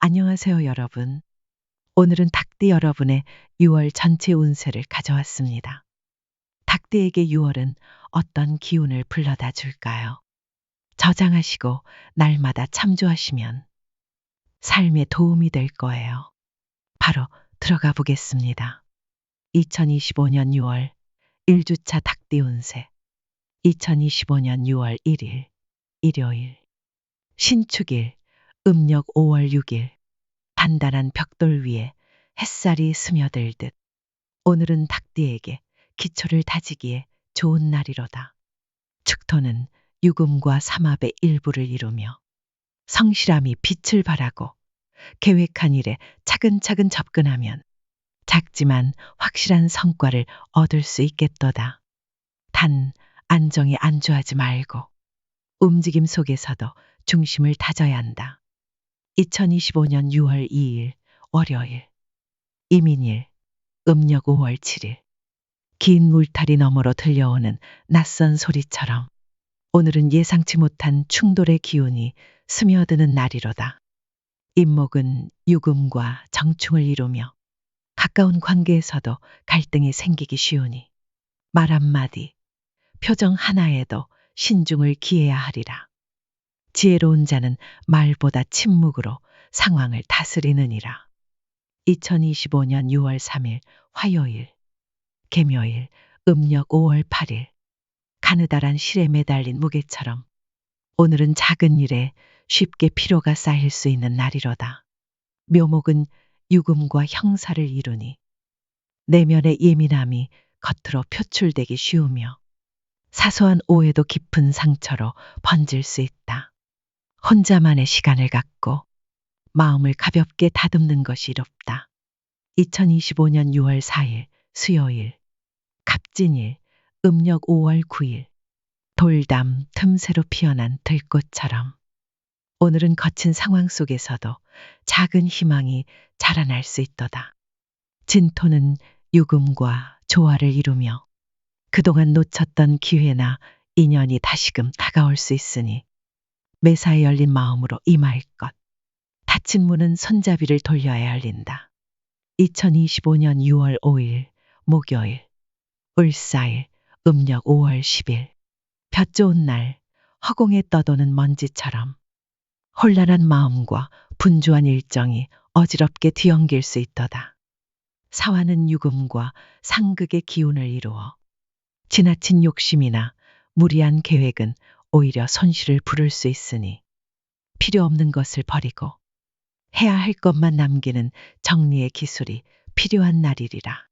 안녕하세요, 여러분. 오늘은 닭띠 여러분의 6월 전체 운세를 가져왔습니다. 닭띠에게 6월은 어떤 기운을 불러다 줄까요? 저장하시고 날마다 참조하시면 삶에 도움이 될 거예요. 바로 들어가 보겠습니다. 2025년 6월 1주차 닭띠 운세 2025년 6월 1일 일요일 신축일 음력 5월 6일 단단한 벽돌 위에 햇살이 스며들 듯 오늘은 닭띠에게 기초를 다지기에 좋은 날이로다. 축토는 유금과 삼합의 일부를 이루며 성실함이 빛을 발하고 계획한 일에 차근차근 접근하면 작지만 확실한 성과를 얻을 수 있겠도다. 단 안정에 안주하지 말고 움직임 속에서도 중심을 다져야 한다. 2025년 6월 2일 월요일 이민일 음력 5월 7일 긴 울타리 너머로 들려오는 낯선 소리처럼 오늘은 예상치 못한 충돌의 기운이 스며드는 날이로다. 임목은 유금과 정충을 이루며 가까운 관계에서도 갈등이 생기기 쉬우니 말 한마디, 표정 하나에도 신중을 기해야 하리라. 지혜로운 자는 말보다 침묵으로 상황을 다스리느니라. 2025년 6월 3일 화요일, 개묘일, 음력 5월 8일, 가느다란 실에 매달린 무게처럼 오늘은 작은 일에 쉽게 피로가 쌓일 수 있는 날이로다. 묘목은 유금과 형사를 이루니 내면의 예민함이 겉으로 표출되기 쉬우며 사소한 오해도 깊은 상처로 번질 수 있다. 혼자만의 시간을 갖고 마음을 가볍게 다듬는 것이 이롭다. 2025년 6월 4일 수요일 갑진일 음력 5월 9일 돌담 틈새로 피어난 들꽃처럼 오늘은 거친 상황 속에서도 작은 희망이 자라날 수 있도다. 진토는 유금과 조화를 이루며 그동안 놓쳤던 기회나 인연이 다시금 다가올 수 있으니 매사에 열린 마음으로 임할 것. 닫힌 문은 손잡이를 돌려야 열린다. 2025년 6월 5일 목요일 울사일 음력 5월 10일 볕 좋은 날 허공에 떠도는 먼지처럼 혼란한 마음과 분주한 일정이 어지럽게 뒤엉길 수 있도다. 사화는 유금과 상극의 기운을 이루어 지나친 욕심이나 무리한 계획은 오히려 손실을 부를 수 있으니 필요 없는 것을 버리고 해야 할 것만 남기는 정리의 기술이 필요한 날이리라.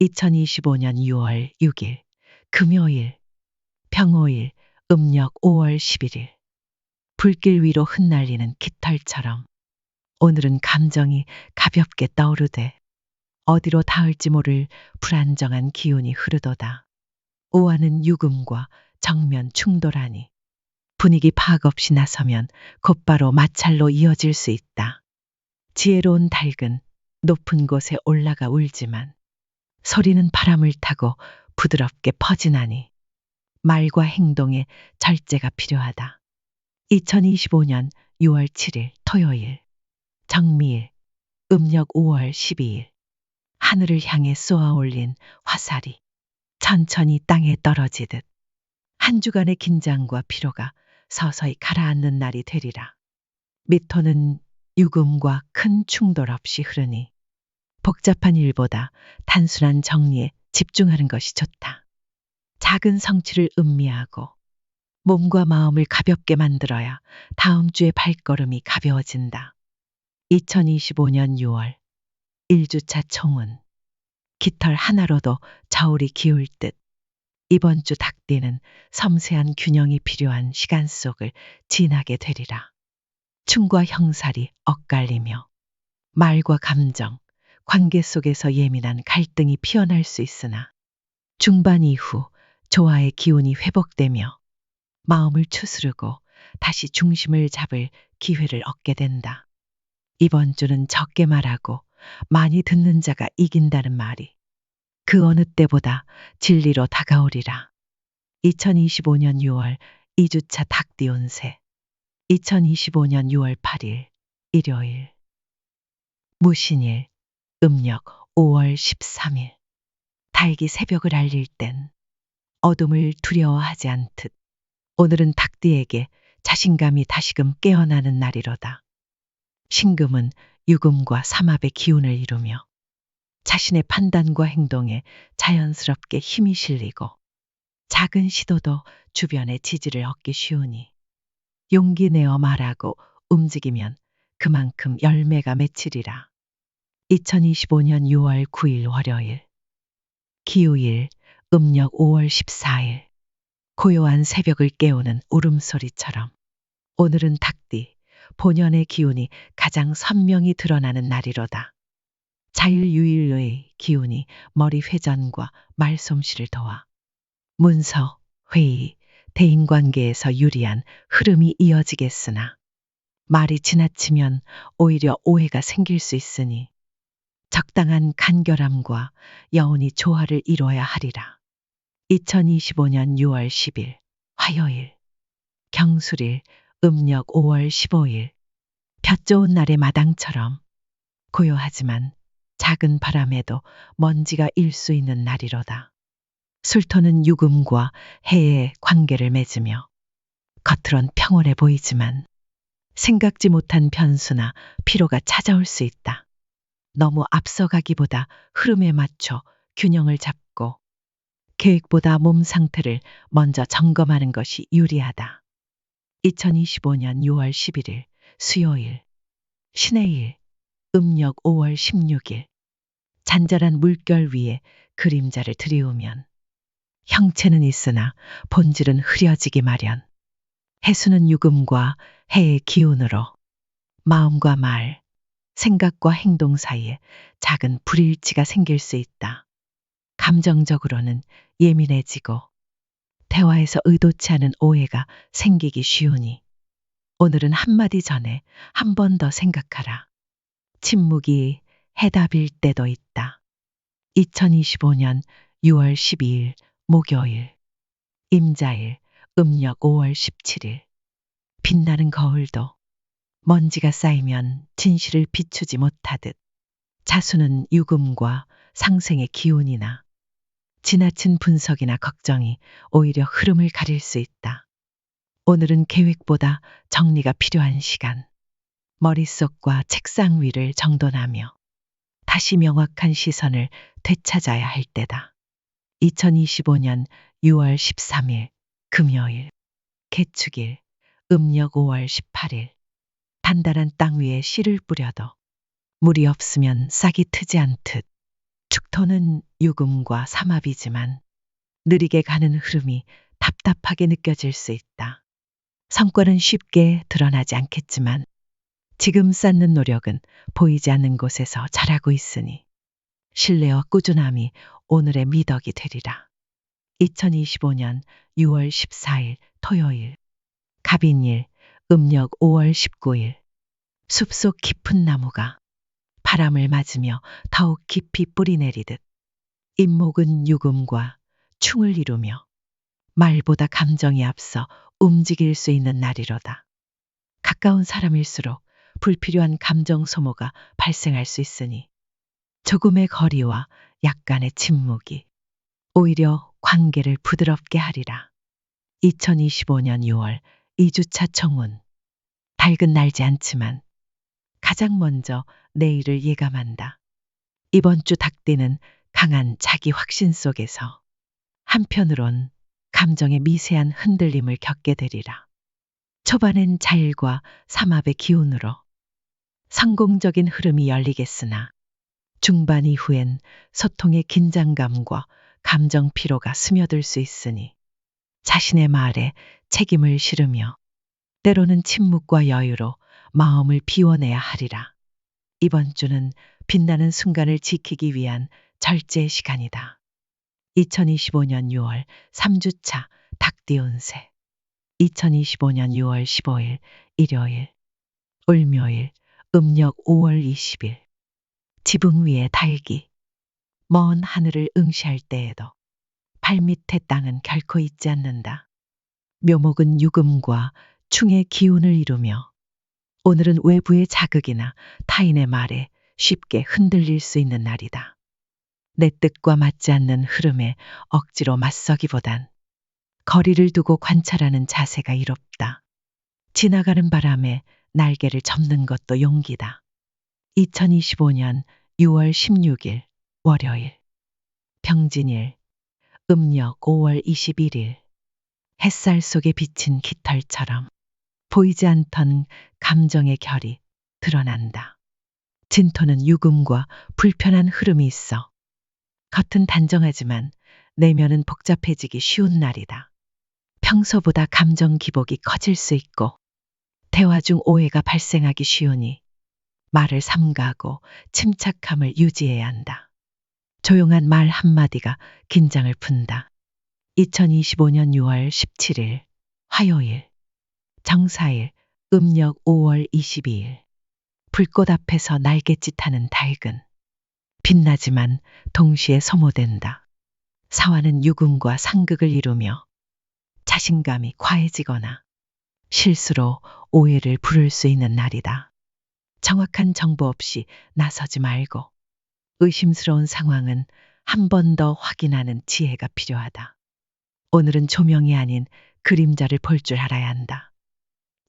2025년 6월 6일 금요일 평오일 음력 5월 11일 불길 위로 흩날리는 깃털처럼 오늘은 감정이 가볍게 떠오르되 어디로 닿을지 모를 불안정한 기운이 흐르도다. 오하는 유금과 정면 충돌하니 분위기 파악 없이 나서면 곧바로 마찰로 이어질 수 있다. 지혜로운 닭은 높은 곳에 올라가 울지만 소리는 바람을 타고 부드럽게 퍼지나니 말과 행동에 절제가 필요하다. 2025년 6월 7일 토요일 정미일 음력 5월 12일 하늘을 향해 쏘아 올린 화살이 천천히 땅에 떨어지듯 한 주간의 긴장과 피로가 서서히 가라앉는 날이 되리라. 미토는 유금과 큰 충돌 없이 흐르니 복잡한 일보다 단순한 정리에 집중하는 것이 좋다. 작은 성취를 음미하고 몸과 마음을 가볍게 만들어야 다음 주의 발걸음이 가벼워진다. 2025년 6월 1주차 총은 깃털 하나로도 저울이 기울 듯 이번 주 닭띠는 섬세한 균형이 필요한 시간 속을 지나게 되리라. 충과 형살이 엇갈리며 말과 감정, 관계 속에서 예민한 갈등이 피어날 수 있으나 중반 이후 조화의 기운이 회복되며 마음을 추스르고 다시 중심을 잡을 기회를 얻게 된다. 이번 주는 적게 말하고 많이 듣는 자가 이긴다는 말이 그 어느 때보다 진리로 다가오리라. 2025년 6월 2주차 닭띠온세 2025년 6월 8일 일요일 무신일, 음력 5월 13일. 달기 새벽을 알릴 땐 어둠을 두려워하지 않듯 오늘은 닭띠에게 자신감이 다시금 깨어나는 날이로다. 신금은 유금과 삼합의 기운을 이루며 자신의 판단과 행동에 자연스럽게 힘이 실리고 작은 시도도 주변의 지지를 얻기 쉬우니 용기 내어 말하고 움직이면 그만큼 열매가 맺히리라. 2025년 6월 9일 월요일 기후일 음력 5월 14일 고요한 새벽을 깨우는 울음소리처럼 오늘은 닭띠 본연의 기운이 가장 선명히 드러나는 날이로다. 자율유일의 기운이 머리 회전과 말솜씨를 도와 문서, 회의, 대인관계에서 유리한 흐름이 이어지겠으나 말이 지나치면 오히려 오해가 생길 수 있으니 적당한 간결함과 여운이 조화를 이뤄야 하리라. 2025년 6월 10일 화요일 경술일 음력 5월 15일 볕 좋은 날의 마당처럼 고요하지만 작은 바람에도 먼지가 일 수 있는 날이로다. 술토는 유금과 해의 관계를 맺으며 겉으론 평온해 보이지만 생각지 못한 변수나 피로가 찾아올 수 있다. 너무 앞서가기보다 흐름에 맞춰 균형을 잡고 계획보다 몸 상태를 먼저 점검하는 것이 유리하다. 2025년 6월 11일 수요일 신의 일 음력 5월 16일 잔잔한 물결 위에 그림자를 들이우면 형체는 있으나 본질은 흐려지기 마련. 해수는 유금과 해의 기운으로 마음과 말, 생각과 행동 사이에 작은 불일치가 생길 수 있다. 감정적으로는 예민해지고 대화에서 의도치 않은 오해가 생기기 쉬우니 오늘은 한마디 전에 한 번 더 생각하라. 침묵이 해답일 때도 있다. 2025년 6월 12일 목요일 임자일 음력 5월 17일 빛나는 거울도 먼지가 쌓이면 진실을 비추지 못하듯 자수는 유금과 상생의 기운이나 지나친 분석이나 걱정이 오히려 흐름을 가릴 수 있다. 오늘은 계획보다 정리가 필요한 시간. 머릿속과 책상 위를 정돈하며 다시 명확한 시선을 되찾아야 할 때다. 2025년 6월 13일 금요일 개축일 음력 5월 18일 단단한 땅 위에 씨를 뿌려도 물이 없으면 싹이 트지 않듯 축토는 유금과 삼합이지만 느리게 가는 흐름이 답답하게 느껴질 수 있다. 성과는 쉽게 드러나지 않겠지만 지금 쌓는 노력은 보이지 않는 곳에서 자라고 있으니 신뢰와 꾸준함이 오늘의 미덕이 되리라. 2025년 6월 14일 토요일 갑인일 음력 5월 19일 숲속 깊은 나무가 바람을 맞으며 더욱 깊이 뿌리 내리듯 잇목은 유금과 충을 이루며 말보다 감정이 앞서 움직일 수 있는 날이로다. 가까운 사람일수록 불필요한 감정 소모가 발생할 수 있으니 조금의 거리와 약간의 침묵이 오히려 관계를 부드럽게 하리라. 2025년 6월 2주차 청운. 밝은 날지 않지만 가장 먼저 내일을 예감한다. 이번 주 닭띠는 강한 자기 확신 속에서 한편으론 감정의 미세한 흔들림을 겪게 되리라. 초반엔 자일과 삼합의 기운으로 성공적인 흐름이 열리겠으나 중반 이후엔 소통의 긴장감과 감정 피로가 스며들 수 있으니 자신의 말에 책임을 실으며 때로는 침묵과 여유로 마음을 비워내야 하리라. 이번 주는 빛나는 순간을 지키기 위한 절제 시간이다. 2025년 6월 3주차 닭띠운세 2025년 6월 15일 일요일 을묘일 음력 5월 20일 지붕 위에 달기 먼 하늘을 응시할 때에도 발밑의 땅은 결코 잊지 않는다. 묘목은 유금과 충의 기운을 이루며 오늘은 외부의 자극이나 타인의 말에 쉽게 흔들릴 수 있는 날이다. 내 뜻과 맞지 않는 흐름에 억지로 맞서기보단 거리를 두고 관찰하는 자세가 이롭다. 지나가는 바람에 날개를 접는 것도 용기다. 2025년 6월 16일 월요일 병진일 음력 5월 21일 햇살 속에 비친 깃털처럼 보이지 않던 감정의 결이 드러난다. 진토는 유금과 불편한 흐름이 있어 겉은 단정하지만 내면은 복잡해지기 쉬운 날이다. 평소보다 감정 기복이 커질 수 있고 대화 중 오해가 발생하기 쉬우니 말을 삼가고 침착함을 유지해야 한다. 조용한 말 한마디가 긴장을 푼다. 2025년 6월 17일 화요일 정사일 음력 5월 22일 불꽃 앞에서 날갯짓하는 닭은 빛나지만 동시에 소모된다. 사화는 유금과 상극을 이루며 자신감이 과해지거나 실수로 오해를 부를 수 있는 날이다. 정확한 정보 없이 나서지 말고 의심스러운 상황은 한 번 더 확인하는 지혜가 필요하다. 오늘은 조명이 아닌 그림자를 볼 줄 알아야 한다.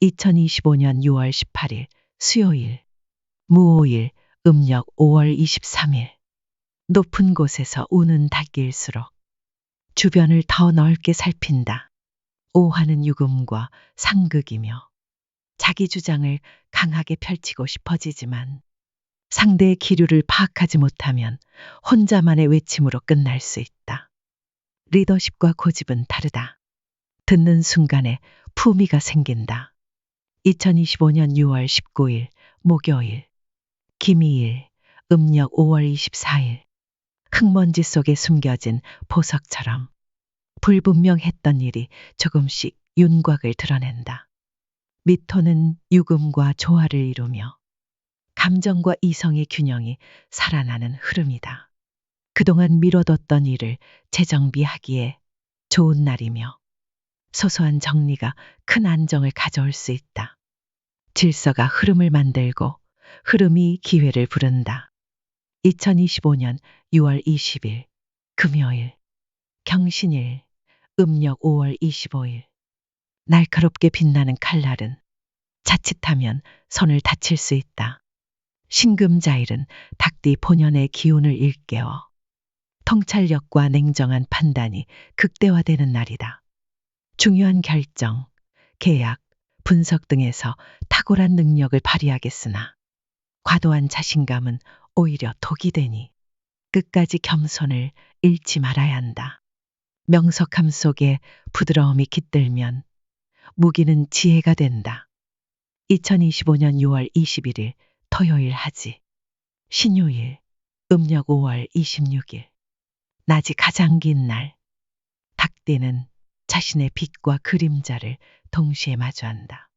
2025년 6월 18일 수요일 무오일 음력 5월 23일 높은 곳에서 우는 닭일수록 주변을 더 넓게 살핀다. 오하는 유금과 상극이며 자기 주장을 강하게 펼치고 싶어지지만 상대의 기류를 파악하지 못하면 혼자만의 외침으로 끝날 수 있다. 리더십과 고집은 다르다. 듣는 순간에 품위가 생긴다. 2025년 6월 19일 목요일 김희일 음력 5월 24일 흙먼지 속에 숨겨진 보석처럼 불분명했던 일이 조금씩 윤곽을 드러낸다. 미토는 유금과 조화를 이루며 감정과 이성의 균형이 살아나는 흐름이다. 그동안 미뤄뒀던 일을 재정비하기에 좋은 날이며 소소한 정리가 큰 안정을 가져올 수 있다. 질서가 흐름을 만들고 흐름이 기회를 부른다. 2025년 6월 20일 금요일 경신일 음력 5월 25일 날카롭게 빛나는 칼날은 자칫하면 손을 다칠 수 있다. 신금자일은 닭띠 본연의 기운을 일깨워 통찰력과 냉정한 판단이 극대화되는 날이다. 중요한 결정, 계약, 분석 등에서 탁월한 능력을 발휘하겠으나 과도한 자신감은 오히려 독이 되니 끝까지 겸손을 잃지 말아야 한다. 명석함 속에 부드러움이 깃들면 무기는 지혜가 된다. 2025년 6월 21일 토요일 하지. 신요일 음력 5월 26일 낮이 가장 긴 날. 닭띠는 자신의 빛과 그림자를 동시에 마주한다.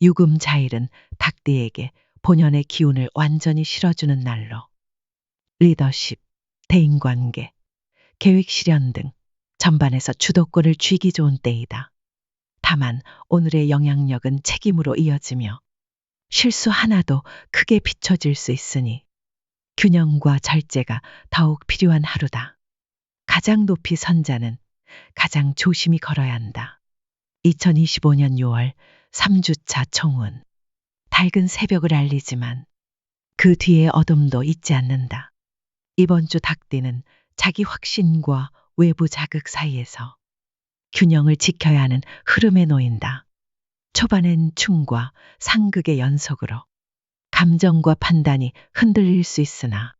유금 자일은 닭띠에게 본연의 기운을 완전히 실어주는 날로 리더십, 대인관계, 계획 실현 등 전반에서 주도권을 쥐기 좋은 때이다. 다만 오늘의 영향력은 책임으로 이어지며 실수 하나도 크게 비춰질 수 있으니 균형과 절제가 더욱 필요한 하루다. 가장 높이 선자는 가장 조심히 걸어야 한다. 2025년 6월 3주차 총운. 밝은 새벽을 알리지만 그 뒤에 어둠도 잊지 않는다. 이번 주 닭띠는 자기 확신과 외부 자극 사이에서 균형을 지켜야 하는 흐름에 놓인다. 초반엔 충과 상극의 연속으로 감정과 판단이 흔들릴 수 있으나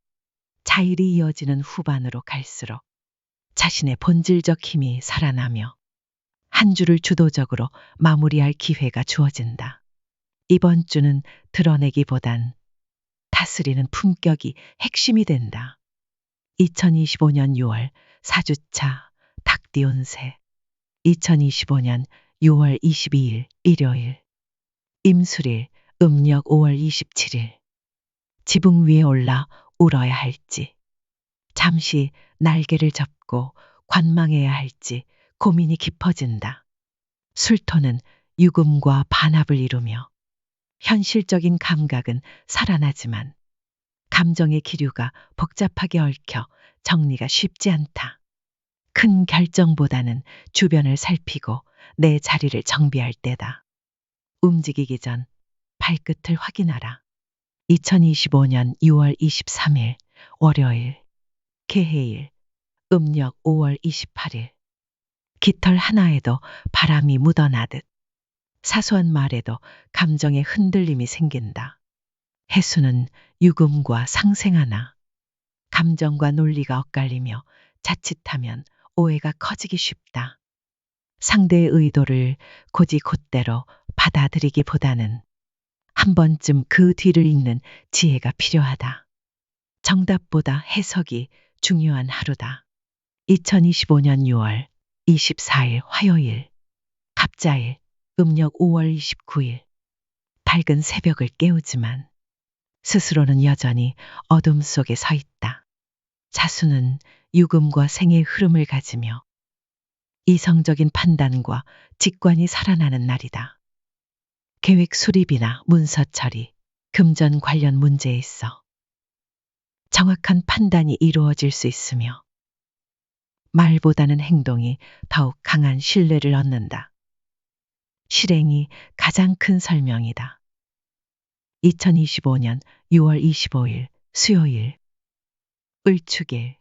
자일이 이어지는 후반으로 갈수록 자신의 본질적 힘이 살아나며 한 주를 주도적으로 마무리할 기회가 주어진다. 이번 주는 드러내기보단 다스리는 품격이 핵심이 된다. 2025년 6월 4주차 닭띠온세 2025년 6월 22일 일요일. 임술일 음력 5월 27일. 지붕 위에 올라 울어야 할지 잠시 날개를 접고 관망해야 할지 고민이 깊어진다. 술토는 유금과 반합을 이루며 현실적인 감각은 살아나지만 감정의 기류가 복잡하게 얽혀 정리가 쉽지 않다. 큰 결정보다는 주변을 살피고 내 자리를 정비할 때다. 움직이기 전 발끝을 확인하라. 2025년 6월 23일 월요일 개해일 음력 5월 28일 깃털 하나에도 바람이 묻어나듯 사소한 말에도 감정의 흔들림이 생긴다. 해수는 유금과 상생하나 감정과 논리가 엇갈리며 자칫하면 오해가 커지기 쉽다. 상대의 의도를 고지 곧대로 받아들이기보다는 한 번쯤 그 뒤를 읽는 지혜가 필요하다. 정답보다 해석이 중요한 하루다. 2025년 6월 24일 화요일 갑자일 음력 5월 29일 밝은 새벽을 깨우지만 스스로는 여전히 어둠 속에 서 있다. 자수는 유금과 생의 흐름을 가지며 이성적인 판단과 직관이 살아나는 날이다. 계획 수립이나 문서 처리, 금전 관련 문제에 있어 정확한 판단이 이루어질 수 있으며 말보다는 행동이 더욱 강한 신뢰를 얻는다. 실행이 가장 큰 설명이다. 2025년 6월 25일 수요일 을축일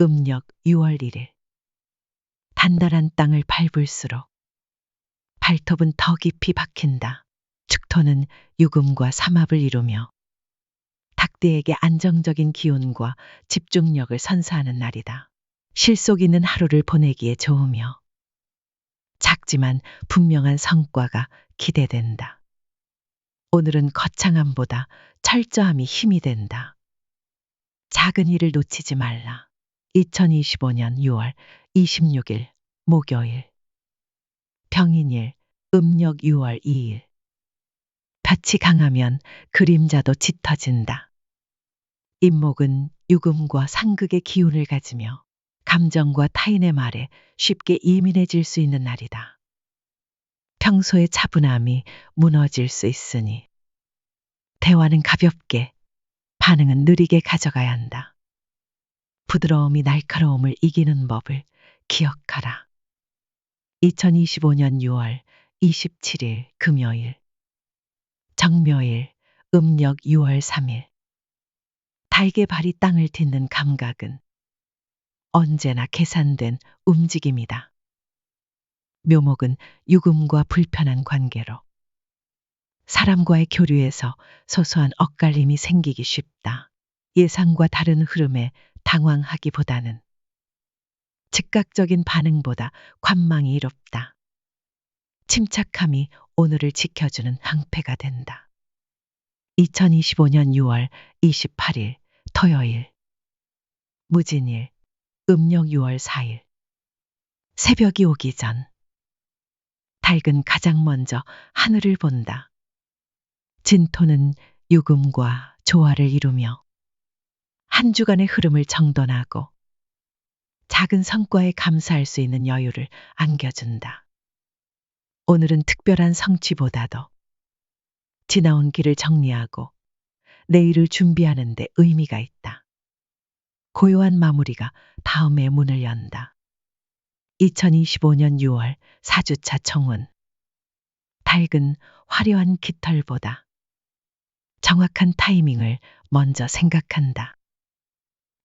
음력 6월 1일 단단한 땅을 밟을수록 발톱은 더 깊이 박힌다. 축토는 유금과 삼합을 이루며 닭대에게 안정적인 기운과 집중력을 선사하는 날이다. 실속 있는 하루를 보내기에 좋으며 작지만 분명한 성과가 기대된다. 오늘은 거창함보다 철저함이 힘이 된다. 작은 일을 놓치지 말라. 2025년 6월 26일 목요일 병인일 음력 6월 2일 볕이 강하면 그림자도 짙어진다. 임목은 유금과 상극의 기운을 가지며 감정과 타인의 말에 쉽게 예민해질 수 있는 날이다. 평소의 차분함이 무너질 수 있으니 대화는 가볍게, 반응은 느리게 가져가야 한다. 부드러움이 날카로움을 이기는 법을 기억하라. 2025년 6월 27일 금요일 정묘일 음력 6월 3일 달개 발이 땅을 딛는 감각은 언제나 계산된 움직임이다. 묘목은 유금과 불편한 관계로 사람과의 교류에서 소소한 엇갈림이 생기기 쉽다. 예상과 다른 흐름에 당황하기보다는 즉각적인 반응보다 관망이 이롭다. 침착함이 오늘을 지켜주는 항패가 된다. 2025년 6월 28일 토요일 무진일 음력 6월 4일 새벽이 오기 전 닭은 가장 먼저 하늘을 본다. 진토는 유금과 조화를 이루며 한 주간의 흐름을 정돈하고 작은 성과에 감사할 수 있는 여유를 안겨준다. 오늘은 특별한 성취보다도 지나온 길을 정리하고 내일을 준비하는 데 의미가 있다. 고요한 마무리가 다음의 문을 연다. 2025년 6월 4주차 청운. 닭은 화려한 깃털보다 정확한 타이밍을 먼저 생각한다.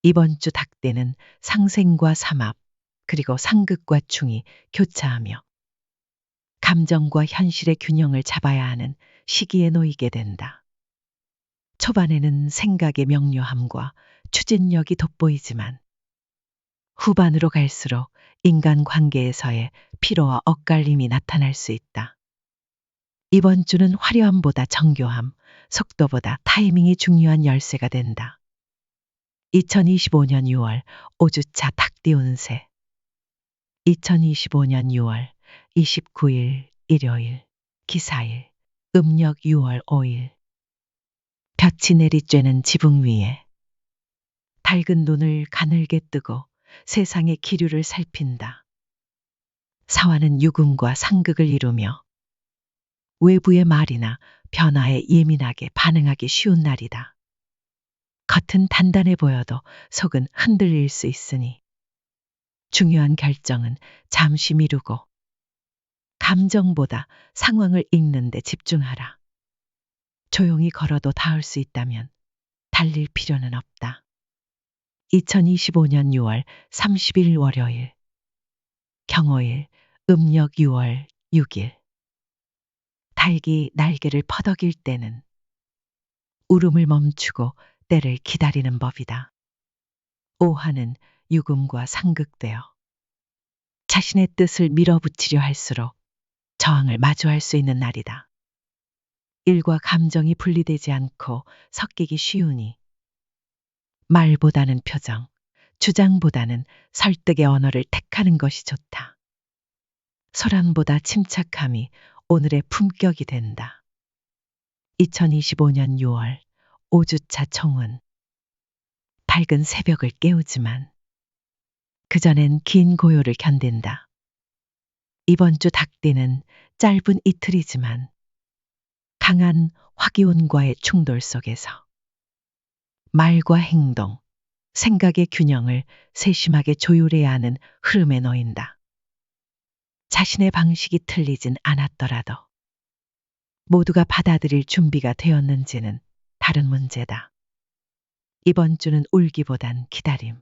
이번 주 닭대는 상생과 삼합, 그리고 상극과 충이 교차하며 감정과 현실의 균형을 잡아야 하는 시기에 놓이게 된다. 초반에는 생각의 명료함과 추진력이 돋보이지만 후반으로 갈수록 인간 관계에서의 피로와 엇갈림이 나타날 수 있다. 이번 주는 화려함보다 정교함, 속도보다 타이밍이 중요한 열쇠가 된다. 2025년 6월 5주차 탁디운세 2025년 6월 29일 일요일 기사일 음력 6월 5일 볕이 내리쬐는 지붕 위에 밝은 눈을 가늘게 뜨고 세상의 기류를 살핀다. 사화는 유금과 상극을 이루며 외부의 말이나 변화에 예민하게 반응하기 쉬운 날이다. 겉은 단단해 보여도 속은 흔들릴 수 있으니 중요한 결정은 잠시 미루고 감정보다 상황을 읽는 데 집중하라. 조용히 걸어도 닿을 수 있다면 달릴 필요는 없다. 2025년 6월 30일 월요일 경호일 음력 6월 6일 닭이 날개를 퍼덕일 때는 울음을 멈추고 때를 기다리는 법이다. 오하는 유금과 상극되어 자신의 뜻을 밀어붙이려 할수록 저항을 마주할 수 있는 날이다. 일과 감정이 분리되지 않고 섞이기 쉬우니 말보다는 표정, 주장보다는 설득의 언어를 택하는 것이 좋다. 소란보다 침착함이 오늘의 품격이 된다. 2025년 6월 5주차 청운. 밝은 새벽을 깨우지만 그전엔 긴 고요를 견딘다. 이번 주 닭띠는 짧은 이틀이지만 강한 화기운과의 충돌 속에서 말과 행동, 생각의 균형을 세심하게 조율해야 하는 흐름에 놓인다. 자신의 방식이 틀리진 않았더라도 모두가 받아들일 준비가 되었는지는 다른 문제다. 이번 주는 울기보단 기다림,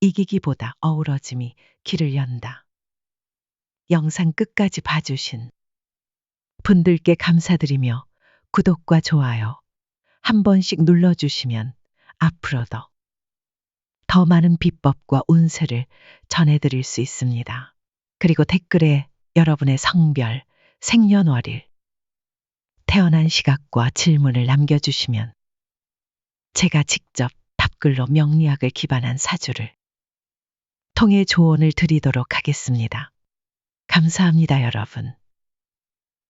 이기기보다 어우러짐이 길을 연다. 영상 끝까지 봐주신 분들께 감사드리며 구독과 좋아요 한 번씩 눌러주시면 앞으로도 더 많은 비법과 운세를 전해드릴 수 있습니다. 그리고 댓글에 여러분의 성별, 생년월일, 태어난 시각과 질문을 남겨주시면 제가 직접 답글로 명리학을 기반한 사주를 통해 조언을 드리도록 하겠습니다. 감사합니다, 여러분.